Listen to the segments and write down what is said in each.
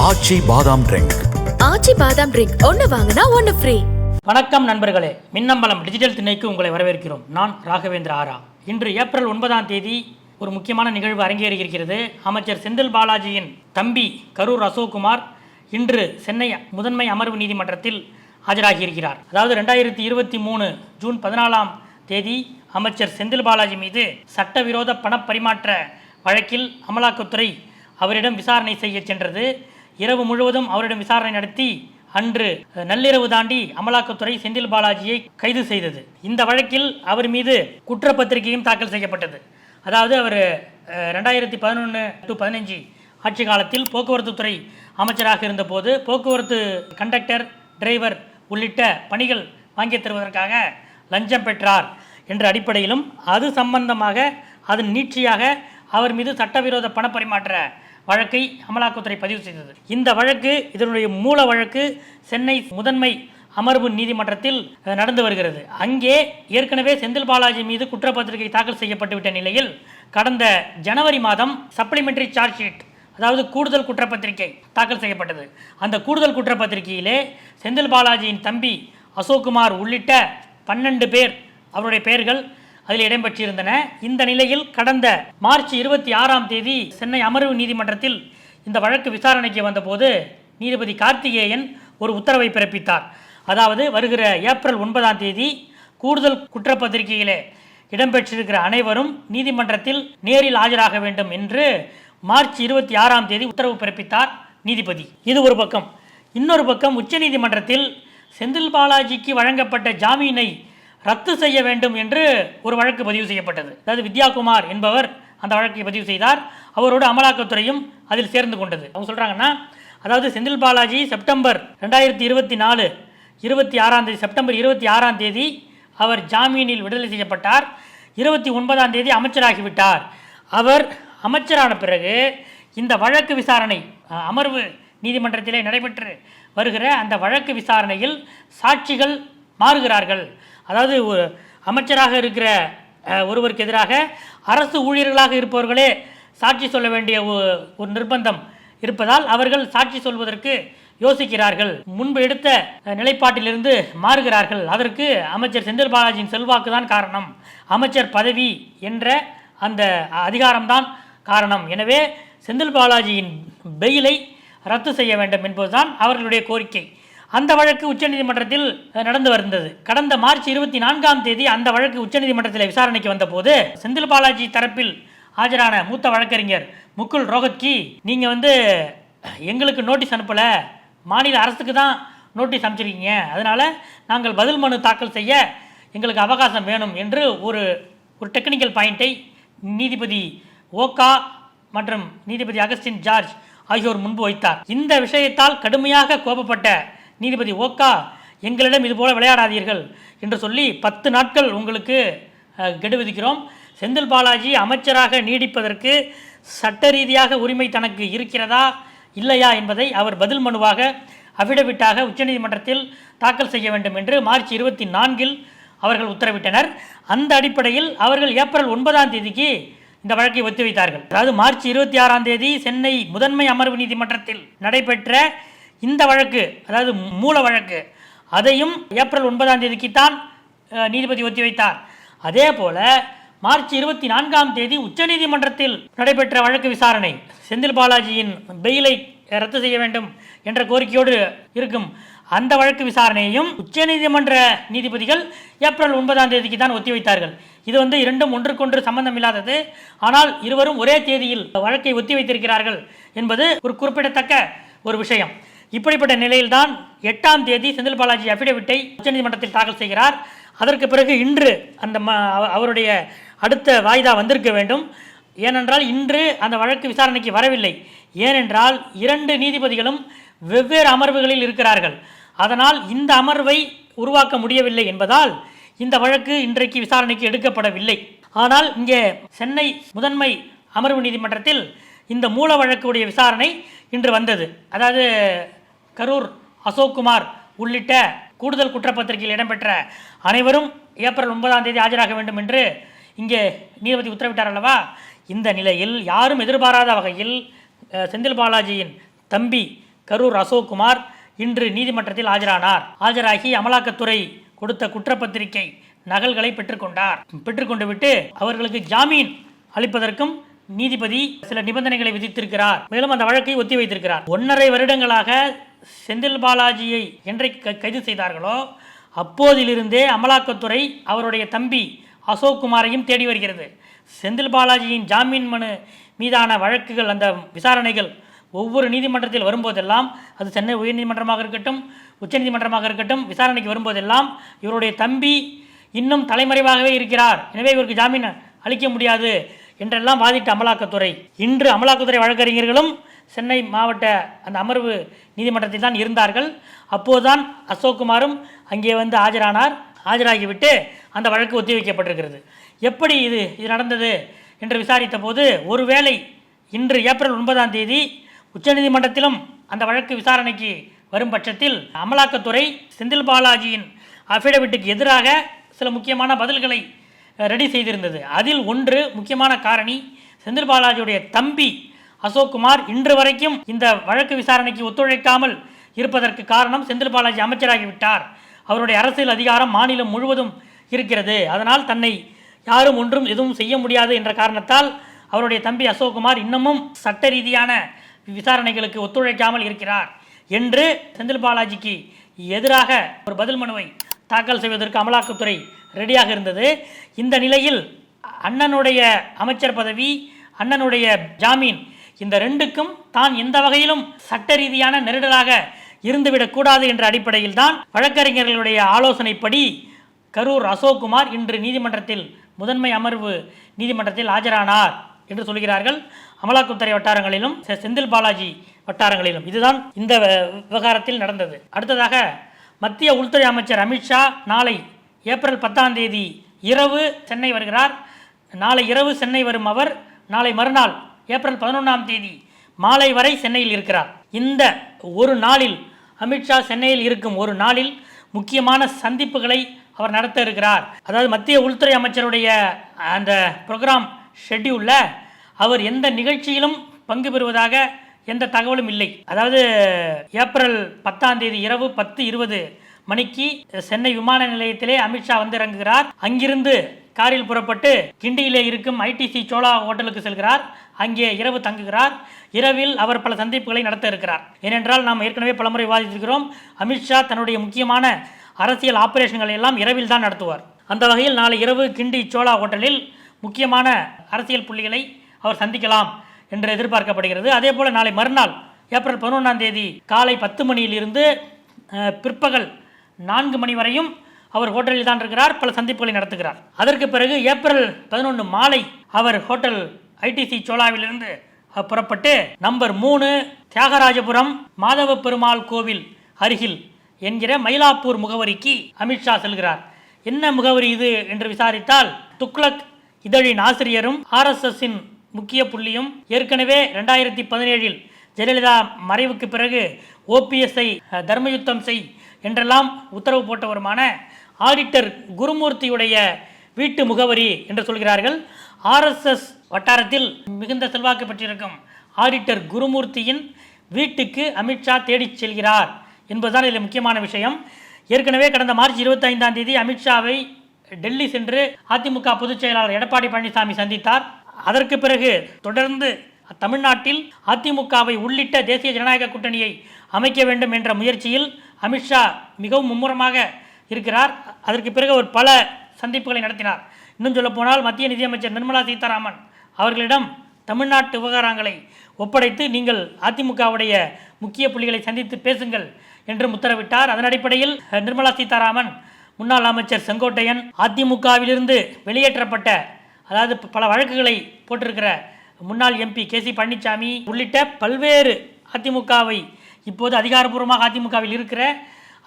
ஆச்சி பாதாம் ட்ரிங்க் ஆச்சி பாதாம் ட்ரிங்க் ஒன்னு வாங்கினா ஒன்னு ஃப்ரீ வணக்கம் நண்பர்களே. மின்னம்பலம் டிஜிட்டல் திணைக்கு உங்களை வரவேற்கிறோம். நான் ராகவேந்திர ஆரா. இன்று ஏப்ரல் ஒன்பதாம் தேதி ஒரு முக்கியமான நிகழ்வு அரங்கேறியிருக்கிறது. அமைச்சர் செந்தில் பாலாஜியின் தம்பி கரூர் அசோக்குமார் இன்று சென்னை முதன்மை அமர்வு நீதிமன்றத்தில் ஆஜராகியிருக்கிறார். அதாவது ரெண்டாயிரத்தி இருபத்தி மூணு ஜூன் பதினாலாம் தேதி அமைச்சர் செந்தில் பாலாஜி மீது சட்டவிரோத பணப்பரிமாற்ற வழக்கில் அமலாக்கத்துறை அவரிடம் விசாரணை செய்ய சென்றது. இரவு முழுவதும் அவரிடம் விசாரணை நடத்தி அன்று நள்ளிரவு தாண்டி அமலாக்கத்துறை செந்தில் பாலாஜியை கைது செய்தது. இந்த வழக்கில் அவர் மீது குற்றப்பத்திரிகையும் தாக்கல் செய்யப்பட்டது. அதாவது அவர் ரெண்டாயிரத்தி பதினொன்று டு பதினஞ்சு ஆட்சி காலத்தில் போக்குவரத்து துறை அமைச்சராக இருந்தபோது போக்குவரத்து கண்டக்டர் டிரைவர் உள்ளிட்ட பணிகள் வாங்கித் தருவதற்காக லஞ்சம் பெற்றார் என்ற அடிப்படையிலும் அது சம்பந்தமாக அதன் நீட்சியாக அவர் மீது சட்டவிரோத பணப்பரிமாற்ற வழக்கை அமலாக்கத்துறை பதிவு செய்தது. இந்த வழக்கு இதனுடைய மூல வழக்கு சென்னை முதன்மை அமர்வு நீதிமன்றத்தில் நடந்து வருகிறது. அங்கே ஏற்கனவே செந்தில் பாலாஜி மீது குற்றப்பத்திரிகை தாக்கல் செய்யப்பட்டுவிட்ட நிலையில் கடந்த ஜனவரி மாதம் சப்ளிமெண்டரி சார்ஜ் ஷீட் அதாவது கூடுதல் குற்றப்பத்திரிகை தாக்கல் செய்யப்பட்டது. அந்த கூடுதல் குற்றப்பத்திரிகையிலே செந்தில் பாலாஜியின் தம்பி அசோக்குமார் உள்ளிட்ட பன்னெண்டு பேர் அவருடைய பெயர்கள் அதில் இடம்பெற்றிருந்தன. இந்த நிலையில் கடந்த மார்ச் இருபத்தி ஆறாம் தேதி சென்னை அமர்வு நீதிமன்றத்தில் இந்த வழக்கு விசாரணைக்கு வந்தபோது நீதிபதி கார்த்திகேயன் ஒரு உத்தரவை பிறப்பித்தார். அதாவது வருகிற ஏப்ரல் ஒன்பதாம் தேதி கூடுதல் குற்றப்பத்திரிகையிலே இடம்பெற்றிருக்கிற அனைவரும் நீதிமன்றத்தில் நேரில் ஆஜராக வேண்டும் என்று மார்ச் இருபத்தி ஆறாம் தேதி உத்தரவு பிறப்பித்தார் நீதிபதி. இது ஒரு பக்கம். இன்னொரு பக்கம் உச்சநீதிமன்றத்தில் செந்தில் பாலாஜிக்கு வழங்கப்பட்ட ஜாமீனை ரத்து செய்ய வேண்டும் என்று ஒரு வழக்கு பதிவு செய்யப்பட்டது. அதாவது வித்யாகுமார் என்பவர் அந்த வழக்கை பதிவு செய்தார். அவரோட அமலாக்கத்துறையும் அதில் சேர்ந்து கொண்டது. அவங்க சொல்கிறாங்கன்னா அதாவது செந்தில் பாலாஜி செப்டம்பர் ரெண்டாயிரத்தி இருபத்தி நாலு இருபத்தி ஆறாம் தேதி செப்டம்பர் இருபத்தி ஆறாம் தேதி அவர் ஜாமீனில் விடுதலை செய்யப்பட்டார். இருபத்தி ஒன்பதாம் தேதி அமைச்சராகிவிட்டார் அவர் அமைச்சரான பிறகு இந்த வழக்கு விசாரணை அமர்வு நீதிமன்றத்திலே நடைபெற்று வருகிற அந்த வழக்கு விசாரணையில் சாட்சிகள் மாறுகிறார்கள். அதாவது ஒரு அமைச்சராக இருக்கிற ஒருவருக்கு எதிராக அரசு ஊழியர்களாக இருப்பவர்களே சாட்சி சொல்ல வேண்டிய ஒ- ஒரு நிர்பந்தம் இருப்பதால் அவர்கள் சாட்சி சொல்வதற்கு யோசிக்கிறார்கள். முன்பு எடுத்த நிலைப்பாட்டிலிருந்து மாறுகிறார்கள். அதற்கு அமைச்சர் செந்தில் பாலாஜியின் செல்வாக்கு தான் காரணம். அமைச்சர் பதவி என்ற அந்த அதிகாரம்தான் காரணம். எனவே செந்தில் பாலாஜியின் பெயிலை ரத்து செய்ய வேண்டும் என்பதுதான் அவர்களுடைய கோரிக்கை. அந்த வழக்கு உச்சநீதிமன்றத்தில் நடந்து வந்தது கடந்த மார்ச் இருபத்தி நான்காம் தேதி அந்த வழக்கு உச்சநீதிமன்றத்தில் விசாரணைக்கு வந்தபோது செந்தில் பாலாஜி தரப்பில் ஆஜரான மூத்த வழக்கறிஞர் முகுல் ரோஹத்கி நீங்கள் வந்து எங்களுக்கு நோட்டீஸ் அனுப்பலை. மாநில அரசுக்கு தான் நோட்டீஸ் அனுப்பிச்சிருக்கீங்க. அதனால் நாங்கள் பதில் மனு தாக்கல் செய்ய எங்களுக்கு அவகாசம் வேணும் என்று ஒரு ஒரு டெக்னிக்கல் பாயிண்ட்டை நீதிபதி ஓகா மற்றும் நீதிபதி அகஸ்டின் ஜார்ஜ் ஆகியோர் முன்பு வைத்தார். இந்த விஷயத்தால் கடுமையாக கோபப்பட்ட நீதிபதி ஓக்கா எங்களிடம் இதுபோல் விளையாடாதீர்கள் என்று சொல்லி பத்து நாட்கள் உங்களுக்கு கெடு விதிக்கிறோம். செந்தில் பாலாஜி அமைச்சராக நீடிப்பதற்கு சட்ட ரீதியாக உரிமை தனக்கு இருக்கிறதா இல்லையா என்பதை அவர் பதில் மனுவாக அபிடவிட்டாக உச்சநீதிமன்றத்தில் தாக்கல் செய்ய வேண்டும் என்று மார்ச் இருபத்தி நான்கில் அவர்கள் உத்தரவிட்டனர். அந்த அடிப்படையில் அவர்கள் ஏப்ரல் ஒன்பதாம் தேதிக்கு இந்த வழக்கை ஒத்திவைத்தார்கள். அதாவது மார்ச் இருபத்தி ஆறாம் தேதி சென்னை முதன்மை அமர்வு நீதிமன்றத்தில் நடைபெற்ற இந்த வழக்கு அதாவது மூல வழக்கு அதையும் ஏப்ரல் ஒன்பதாம் தேதிக்குத்தான் நீதிபதி நீதிபதி ஒத்திவைத்தார். அதே போல மார்ச் இருபத்தி நான்காம் தேதி உச்சநீதிமன்றத்தில் நடைபெற்ற வழக்கு விசாரணை செந்தில் பாலாஜியின் பெயிலை ரத்து செய்ய வேண்டும் என்ற கோரிக்கையோடு இருக்கும். அந்த வழக்கு விசாரணையையும் உச்சநீதிமன்ற நீதிபதிகள் ஏப்ரல் ஒன்பதாம் தேதிக்கு தான் ஒத்திவைத்தார்கள். இது வந்து இரண்டும் ஒன்றுக்கொன்று சம்பந்தம் இல்லாதது. ஆனால் இருவரும் ஒரே தேதியில் வழக்கை ஒத்திவைத்திருக்கிறார்கள் என்பது ஒரு குறிப்பிடத்தக்க ஒரு விஷயம். இப்படிப்பட்ட நிலையில்தான் எட்டாம் தேதி செந்தில் பாலாஜி அபிடவிட்டை உச்சநீதிமன்றத்தில் தாக்கல் செய்கிறார். அதற்கு பிறகு இன்று அந்த ம அவ- அவருடைய அடுத்த வாய்தா வந்திருக்க வேண்டும். ஏனென்றால் இன்று அந்த வழக்கு விசாரணைக்கு வரவில்லை. ஏனென்றால் இரண்டு நீதிபதிகளும் வெவ்வேறு அமர்வுகளில் இருக்கிறார்கள். அதனால் இந்த அமர்வை உருவாக்க முடியவில்லை என்பதால் இந்த வழக்கு இன்றைக்கு விசாரணைக்கு எடுக்கப்படவில்லை. ஆனால் இங்கே சென்னை முதன்மை அமர்வு நீதிமன்றத்தில் இந்த மூல வழக்குடைய விசாரணை இன்று வந்தது. அதாவது கரூர் அசோக்குமார் உள்ளிட்ட கூடுதல் குற்றப்பத்திரிகையில் இடம்பெற்ற அனைவரும் ஏப்ரல் ஒன்பதாம் தேதி ஆஜராக வேண்டும் என்று இங்கே நீதிபதி உத்தரவிட்டார் அல்லவா? இந்த நிலையில் யாரும் எதிர்பாராத வகையில் செந்தில் பாலாஜியின் தம்பி கரூர் அசோக்குமார் இன்று நீதிமன்றத்தில் ஆஜரானார். ஆஜராகி அமலாக்கத்துறை கொடுத்த குற்றப்பத்திரிகை நகல்களை பெற்றுக்கொண்டார். பெற்றுக்கொண்டு விட்டு அவர்களுக்கு ஜாமீன் அளிப்பதற்கும் நீதிபதி சில நிபந்தனைகளை விதித்திருக்கிறார். மேலும் அந்த வழக்கை ஒத்தி வைத்திருக்கிறார் ஒன்றரை வருடங்களாக செந்தில் பாலாஜியை என்றைக்கு கைது செய்தார்களோ அப்போதிலிருந்தே அமலாக்கத்துறை அவருடைய தம்பி அசோக் குமாரையும் தேடி வருகிறது. செந்தில் பாலாஜியின் ஜாமீன் மனு மீதான வழக்குகள் அந்த விசாரணைகள் ஒவ்வொரு நீதிமன்றத்தில் வரும்போதெல்லாம் அது சென்னை உயர்நீதிமன்றமாக இருக்கட்டும் உச்சநீதிமன்றமாக இருக்கட்டும் விசாரணைக்கு வரும்போதெல்லாம் இவருடைய தம்பி இன்னும் தலைமறைவாகவே இருக்கிறார். எனவே இவருக்கு ஜாமீன் அளிக்க முடியாது என்றெல்லாம் வாதிட்ட அமலாக்கத்துறை. இன்று அமலாக்கத்துறை வழக்கறிஞர்களும் சென்னை மாவட்ட அந்த அமர்வு நீதிமன்றத்தில் தான் இருந்தார்கள். அப்போதுதான் அசோக்குமாரும் அங்கே வந்து ஆஜரானார். ஆஜராகிவிட்டு அந்த வழக்கு ஒத்திவைக்கப்பட்டிருக்கிறது. எப்படி இது இது நடந்தது என்று விசாரித்த போது ஒருவேளை இன்று ஏப்ரல் ஒன்பதாம் தேதி உச்சநீதிமன்றத்திலும் அந்த வழக்கு விசாரணைக்கு வரும் பட்சத்தில் அமலாக்கத்துறை செந்தில் பாலாஜியின் அஃபிடவிட்டுக்கு எதிராக சில முக்கியமான பதில்களை ரெடி செய்திருந்தது. அதில் ஒன்று முக்கியமான காரணி செந்தில் பாலாஜியுடைய தம்பி அசோக்குமார் இன்று வரைக்கும் இந்த வழக்கு விசாரணைக்கு ஒத்துழைக்காமல் இருப்பதற்கு காரணம் செந்தில் பாலாஜி அமைச்சராகிவிட்டார். அவருடைய அரசியல் அதிகாரம் மாநிலம் முழுவதும் இருக்கிறது. அதனால் தன்னை யாரும் ஒன்றும் எதுவும் செய்ய முடியாது என்ற காரணத்தால் அவருடைய தம்பி அசோக்குமார் இன்னமும் சட்ட ரீதியான விசாரணைகளுக்கு ஒத்துழைக்காமல் இருக்கிறார் என்று செந்தில் பாலாஜிக்கு எதிராக ஒரு பதில் மனுவை தாக்கல் செய்வதற்கு அமலாக்கத்துறை ரெடியாக இருந்தது. இந்த நிலையில் அண்ணனுடைய அமைச்சர் பதவி அண்ணனுடைய ஜாமீன் இந்த ரெண்டுக்கும் தான் எந்த வகையிலும் சட்ட ரீதியான நெருடலாக இருந்துவிடக்கூடாது என்ற அடிப்படையில் தான் வழக்கறிஞர்களுடைய ஆலோசனைப்படி கரூர் அசோக்குமார் இன்று நீதிமன்றத்தில் முதன்மை அமர்வு நீதிமன்றத்தில் ஆஜரானார் என்று சொல்கிறார்கள். அமலாக்கத்துறை வட்டாரங்களிலும் செ- செந்தில் பாலாஜி வட்டாரங்களிலும். இதுதான் இந்த விவகாரத்தில் நடந்தது. அடுத்ததாக மத்திய உள்துறை அமைச்சர் அமித்ஷா நாளை ஏப்ரல் பத்தாம் தேதி இரவு சென்னை வருகிறார். நாளை இரவு சென்னை வரும் அவர் நாளை மறுநாள் ஏப்ரல் பதினொன்றாம் தேதி மாலை வரை சென்னையில் இருக்கிறார். இந்த ஒரு நாளில் அமித்ஷா சென்னையில் இருக்கும் ஒரு நாளில் முக்கியமான சந்திப்புகளை அவர் நடத்த இருக்கிறார். அதாவது மத்திய உள்துறை அமைச்சருடைய அந்த ப்ரோக்ராம் ஷெட்யூலில் அவர் எந்த நிகழ்ச்சியிலும் பங்கு பெறுவதாக எந்த தகவலும் இல்லை. அதாவது ஏப்ரல் பத்தாம் தேதி இரவு பத்து இருபது மணிக்கு சென்னை விமான நிலையத்திலே அமித்ஷா வந்து இறங்குகிறார் அங்கிருந்து காரில் புறப்பட்டு கிண்டியிலே இருக்கும் ஐடிசி சோழா ஹோட்டலுக்கு செல்கிறார். அங்கே இரவு தங்குகிறார். இரவில் அவர் பல சந்திப்புகளை நடத்த இருக்கிறார். ஏனென்றால் நாம் ஏற்கனவே பலமுறை விவாதித்திருக்கிறோம். அமித்ஷா தன்னுடைய முக்கியமான அரசியல் ஆபரேஷன்களை எல்லாம் இரவில் தான் நடத்துவார். அந்த வகையில் நாளை இரவு கிண்டி சோழா ஹோட்டலில் முக்கியமான அரசியல் புள்ளிகளை அவர் சந்திக்கலாம் என்று எதிர்பார்க்கப்படுகிறது. அதே போல் நாளை மறுநாள் ஏப்ரல் பதினொன்றாம் தேதி காலை பத்து மணியிலிருந்து பிற்பகல் நான்கு மணி வரையும் அவர் ஹோட்டலில் தான் இருக்கிறார் பல சந்திப்புகளை நடத்துகிறார். அதற்கு பிறகு ஏப்ரல் பதினொன்று மாலை அவர் ஹோட்டல் ஐடிசி சோலாவிலிருந்து புறப்பட்டு நம்பர் மூணு தியாகராஜபுரம் மாதவ பெருமாள் கோவில் அருகில் என்கிற மயிலாப்பூர் முகவரிக்கு அமித்ஷா செல்கிறார். என்ன முகவரி இது என்று விசாரித்தால் துக்ளக் இதழின் ஆசிரியரும் ஆர்எஸ்எஸ்ஸின் முக்கிய புள்ளியும் ஏற்கனவே ரெண்டாயிரத்தி பதினேழில் ஜெயலலிதா மறைவுக்கு பிறகு ஓபிஎஸ்ஐ தர்மயுத்தம் செய் என்றெல்லாம் உத்தரவு போட்டவருமான ஆடிட்டர் குருமூர்த்தியுடைய வீட்டு முகவரி என்று சொல்கிறார்கள். ஆர்எஸ்எஸ் வட்டாரத்தில் மிகுந்த செல்வாக்கு பெற்றிருக்கும் ஆடிட்டர் குருமூர்த்தியின் வீட்டுக்கு அமித்ஷா தேடிச் செல்கிறார் என்பதுதான் இதில் முக்கியமான விஷயம். ஏற்கனவே கடந்த மார்ச் இருபத்தைந்தாம் தேதி அமித்ஷாவை டெல்லி சென்று அதிமுக பொதுச் செயலாளர் எடப்பாடி பழனிசாமி சந்தித்தார். அதற்கு பிறகு தொடர்ந்து தமிழ்நாட்டில் அதிமுகவை உள்ளிட்ட தேசிய ஜனநாயக கூட்டணியை அமைக்க வேண்டும் என்ற முயற்சியில் அமித்ஷா மிகவும் மும்முரமாக இருக்கிறார். அதற்கு பிறகு அவர் பல சந்திப்புகளை நடத்தினார். இன்னும் சொல்லப்போனால் மத்திய நிதியமைச்சர் நிர்மலா சீதாராமன் அவர்களிடம் தமிழ்நாட்டு விவகாரங்களை ஒப்படைத்து நீங்கள் அதிமுகவுடைய முக்கிய புள்ளிகளை சந்தித்து பேசுங்கள் என்று உத்தரவிட்டார். அதன் அடிப்படையில் நிர்மலா சீதாராமன் முன்னாள் அமைச்சர் செங்கோட்டையன் அதிமுகவிலிருந்து வெளியேற்றப்பட்ட அதாவது பல வழக்குகளை போட்டிருக்கிற முன்னாள் எம்பி கே சி பழனிசாமி உள்ளிட்ட பல்வேறு அதிமுகவை இப்போது அதிகாரப்பூர்வமாக அதிமுகவில் இருக்கிற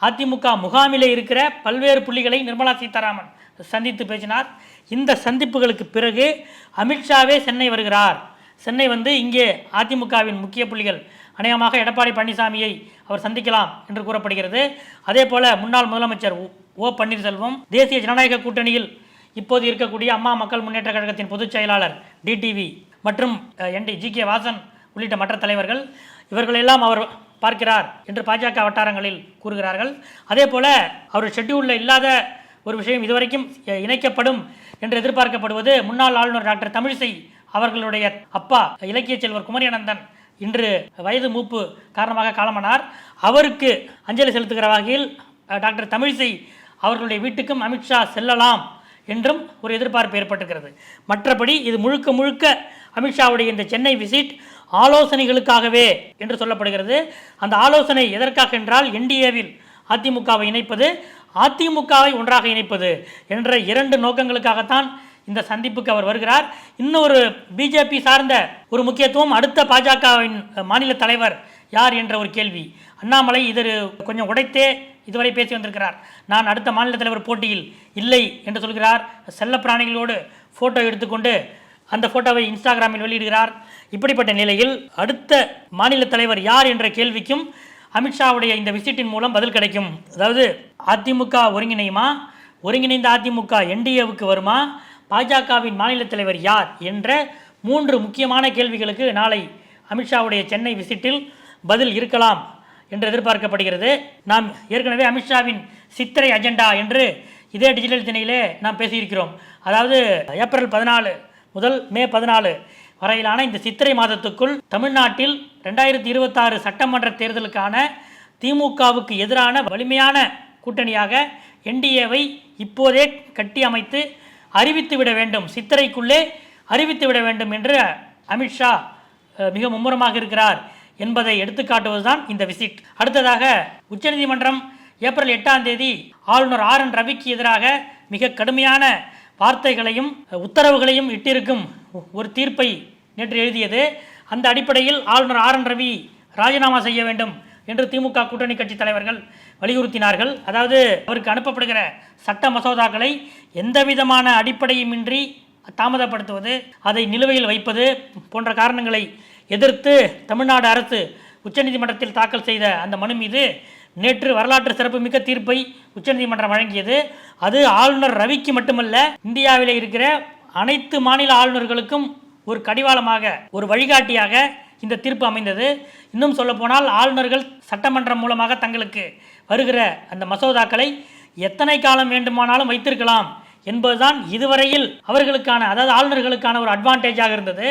அதிமுக முகாமிலே இருக்கிற பல்வேறு புள்ளிகளை நிர்மலா சீதாராமன் சந்தித்து பேசினார். இந்த சந்திப்புகளுக்கு பிறகு அமித்ஷாவே சென்னை வருகிறார். சென்னை வந்து இங்கே அதிமுகவின் முக்கிய புள்ளிகள் அநேகமாக எடப்பாடி பழனிசாமியை அவர் சந்திக்கலாம் என்று கூறப்படுகிறது. அதே போல முன்னாள் முதலமைச்சர் ஓ- ஓ பன்னீர்செல்வம் தேசிய ஜனநாயக கூட்டணியில் இப்போது இருக்கக்கூடிய அம்மா மக்கள் முன்னேற்ற கழகத்தின் பொதுச் செயலாளர் டிடிவி மற்றும் என்டி ஜி கே வாசன் உள்ளிட்ட மற்ற தலைவர்கள் இவர்களெல்லாம் அவர் பார்க்கிறார் என்று பாஜக வட்டாரங்களில் கூறுகிறார்கள். அதே போல அவர் ஷெட்யூலில் இல்லாத ஒரு விஷயம் இதுவரைக்கும் இணைக்கப்படும் என்று எதிர்பார்க்கப்படுவது முன்னாள் ஆளுநர் டாக்டர் தமிழிசை அவர்களுடைய அப்பா இலக்கிய செல்வர் குமரியானந்தன் இன்று வயது மூப்பு காரணமாக காலமானார். அவருக்கு அஞ்சலி செலுத்துகிற வகையில் டாக்டர் தமிழிசை அவர்களுடைய வீட்டுக்கும் அமித்ஷா செல்லலாம் என்றும் ஒரு எதிர்பார்ப்பு ஏற்பட்டிருக்கிறது. மற்றபடி இது முழுக்க முழுக்க அமித்ஷாவுடைய இந்த சென்னை விசிட் ஆலோசனைகளுக்காகவே என்று சொல்லப்படுகிறது. அந்த ஆலோசனை எதற்காக என்றால் என்டிஏவில் அதிமுகவை இணைப்பது அதிமுகவை ஒன்றாக இணைப்பது என்ற இரண்டு நோக்கங்களுக்காகத்தான் இந்த சந்திப்புக்கு அவர் வருகிறார். இன்னொரு பிஜேபி சார்ந்த ஒரு முக்கியத்துவம் அடுத்த பாஜகவின் மாநில தலைவர் யார் என்ற ஒரு கேள்வி. அண்ணாமலை இது கொஞ்சம் உடைத்தே இதுவரை பேசி வந்திருக்கிறார். நான் அடுத்த மாநில தலைவர் போட்டியில் இல்லை என்று சொல்கிறார். செல்ல பிராணிகளோடு ஃபோட்டோ எடுத்துக்கொண்டு அந்த ஃபோட்டோவை இன்ஸ்டாகிராமில் வெளியிடுகிறார். இப்படிப்பட்ட நிலையில் அடுத்த மாநில தலைவர் யார் என்ற கேள்விக்கும் அமித்ஷாவுடைய இந்த விசிட்டின் மூலம் பதில் கிடைக்கும். அதாவது அதிமுக ஒருங்கிணையுமா? ஒருங்கிணைந்த அதிமுக என்டிஏவுக்கு வருமா? பாஜகவின் மாநில தலைவர் யார் என்ற மூன்று முக்கியமான கேள்விகளுக்கு நாளை அமித்ஷாவுடைய சென்னை விசிட்டில் பதில் இருக்கலாம். என்று எதிர்பார்க்கப்படுகிறது. நாம் ஏற்கனவே அமித்ஷாவின் சித்திரை அஜெண்டா என்று இதே டிஜிட்டல் திணையிலே நாம் பேசியிருக்கிறோம். அதாவது ஏப்ரல் பதினாலு முதல் மே பதினாலு வரையிலான இந்த சித்திரை மாதத்துக்குள் தமிழ்நாட்டில் ரெண்டாயிரத்தி இருபத்தாறு சட்டமன்ற தேர்தலுக்கான திமுகவுக்கு எதிரான வலிமையான கூட்டணியாக என்டிஏவை இப்போதே கட்டி அமைத்து அறிவித்து விட வேண்டும். சித்திரைக்குள்ளே அறிவித்து விட வேண்டும் என்று அமித்ஷா மிக மும்முரமாக இருக்கிறார். என்பதை எடுத்துக்காட்டுவதுதான் இந்த விசிட் அடுத்ததாக உச்சநீதிமன்றம் ஏப்ரல் எட்டாம் தேதி ஆளுநர் ஆர் என் ரவிக்கு எதிராக மிக கடுமையான வார்த்தைகளையும் உத்தரவுகளையும் இட்டிருக்கும் ஒரு தீர்ப்பை நேற்று எழுதியது. அந்த அடிப்படையில் ஆளுநர் ஆர் என் ரவி ராஜினாமா செய்ய வேண்டும் என்று திமுக கூட்டணி கட்சி தலைவர்கள் வலியுறுத்தினார்கள். அதாவது அவருக்கு அனுப்பப்படுகிற சட்ட மசோதாக்களை எந்த விதமான அடிப்படையுமின்றி தாமதப்படுத்துவது அதை நிலுவையில் வைப்பது போன்ற காரணங்களை எதிர்த்து தமிழ்நாடு அரசு உச்சநீதிமன்றத்தில் தாக்கல் செய்த அந்த மனு மீது நேற்று வரலாற்று சிறப்புமிக்க தீர்ப்பை உச்சநீதிமன்றம் வழங்கியது. அது ஆளுநர் ரவிக்கு மட்டுமல்ல இந்தியாவில் இருக்கிற அனைத்து மாநில ஆளுநர்களுக்கும் ஒரு கடிவாளமாக ஒரு வழிகாட்டியாக இந்த தீர்ப்பு அமைந்தது. இன்னும் சொல்லப்போனால் ஆளுநர்கள் சட்டமன்றம் மூலமாக தங்களுக்கு வருகிற அந்த மசோதாக்களை எத்தனை காலம் வேண்டுமானாலும் வைத்திருக்கலாம் என்பதுதான் இதுவரையில் அவர்களுக்கான அதாவது ஆளுநர்களுக்கான ஒரு அட்வான்டேஜாக இருந்தது.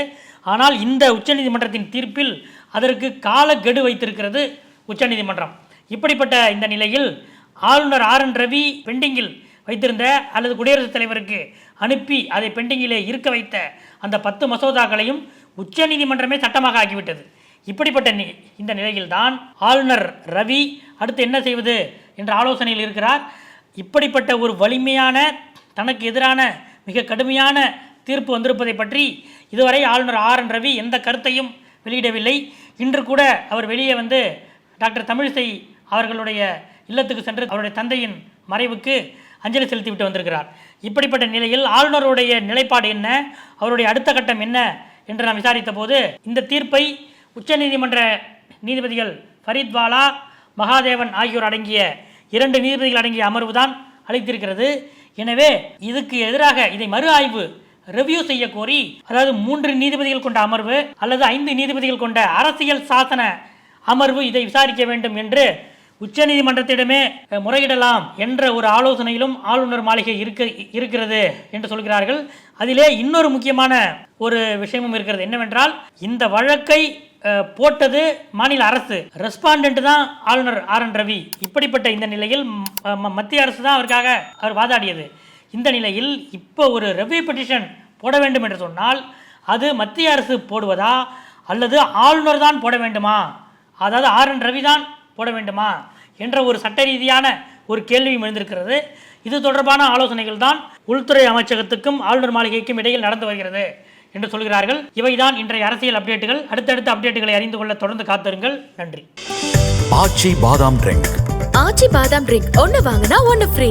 ஆனால் இந்த உச்சநீதிமன்றத்தின் தீர்ப்பில் அதற்கு காலக்கெடு வைத்திருக்கிறது உச்சநீதிமன்றம். இப்படிப்பட்ட இந்த நிலையில் ஆளுநர் ஆர் என் ரவி பெண்டிங்கில் வைத்திருந்த அல்லது குடியரசுத் தலைவருக்கு அனுப்பி அதை பெண்டிங்கிலே இருக்க வைத்த அந்த பத்து மசோதாக்களையும் உச்சநீதிமன்றமே சட்டமாக ஆக்கிவிட்டது. இப்படிப்பட்ட நி இந்த நிலையில்தான் ஆளுநர் ரவி அடுத்து என்ன செய்வது என்ற ஆலோசனையில் இருக்கிறார். இப்படிப்பட்ட ஒரு வலிமையான தனக்கு எதிரான மிக கடுமையான தீர்ப்பு வந்திருப்பதை பற்றி இதுவரை ஆளுநர் ஆர் என் ரவி எந்த கருத்தையும் வெளியிடவில்லை. இன்று கூட அவர் வெளியே வந்து டாக்டர் தமிழிசை அவர்களுடைய இல்லத்துக்கு சென்று அவருடைய தந்தையின் மறைவுக்கு அஞ்சலி செலுத்திவிட்டு வந்திருக்கிறார். இப்படிப்பட்ட நிலையில் ஆளுநருடைய நிலைப்பாடு என்ன? அவருடைய அடுத்த கட்டம் என்ன என்று நாம் விசாரித்த போது இந்த தீர்ப்பை உச்சநீதிமன்ற நீதிபதிகள் ஃபரீத்வாலா மகாதேவன் ஆகியோர் அடங்கிய இரண்டு நீதிபதிகள் அடங்கிய அமர்வு தான் அளித்திருக்கிறது. எனவே இதுக்கு எதிராக இதை மறு ஆய்வு ரெவ்யூ செய்ய கோரி அதாவது மூன்று நீதிபதிகள் கொண்ட அமர்வு அல்லது ஐந்து நீதிபதிகள் கொண்ட அரசியல் சாசன அமர்வு இதை விசாரிக்க வேண்டும் என்று உச்சநீதிமன்றத்திடமே முறையிடலாம் என்ற ஒரு ஆலோசனையிலும் ஆளுநர் மாளிகை இருக்க இருக்கிறது என்று சொல்கிறார்கள். அதிலே இன்னொரு முக்கியமான ஒரு விஷயமும் இருக்கிறது. என்னவென்றால் இந்த வழக்கை போட்டது மாநில அரசு. ரெஸ்பாண்ட் தான் ஆளுநர் ஆர் என் ரவி. இப்படிப்பட்ட இந்த நிலையில் ம- மத்திய அரசு தான் அவருக்காக அவர் வாதாடியது. இந்த நிலையில் இப்போ ஒரு ரெவ்யூ பெட்டிஷன் போட வேண்டும் என்று சொன்னால் அது மத்திய அரசு போடுவதா? அல்லது ஆளுநர் தான் போட வேண்டுமா? அதாவது ஆர் என் ரவி தான் போட வேண்டுமா? என்ற ஒரு சட்ட ரீதியான ஒரு கேள்வியும் எழுந்திருக்கிறது. இது தொடர்பான ஆலோசனைகள் தான் உள்துறை அமைச்சகத்துக்கும் ஆளுநர் மாளிகைக்கும் இடையில் நடந்து வருகிறது என்று சொல்கிறார்கள். இவைதான் இன்றைய அரசியல் அப்டேட்டுகள் அடுத்தடுத்த அப்டேட்டுகளை அறிந்து கொள்ள தொடர்ந்து காத்திருங்கள். நன்றி. ஆச்சி பாதாம் ட்ரிங்க் ஆச்சி பாதாம் ட்ரிங்க் ஒன்னு வாங்கினா ஒன்னு ஃப்ரீ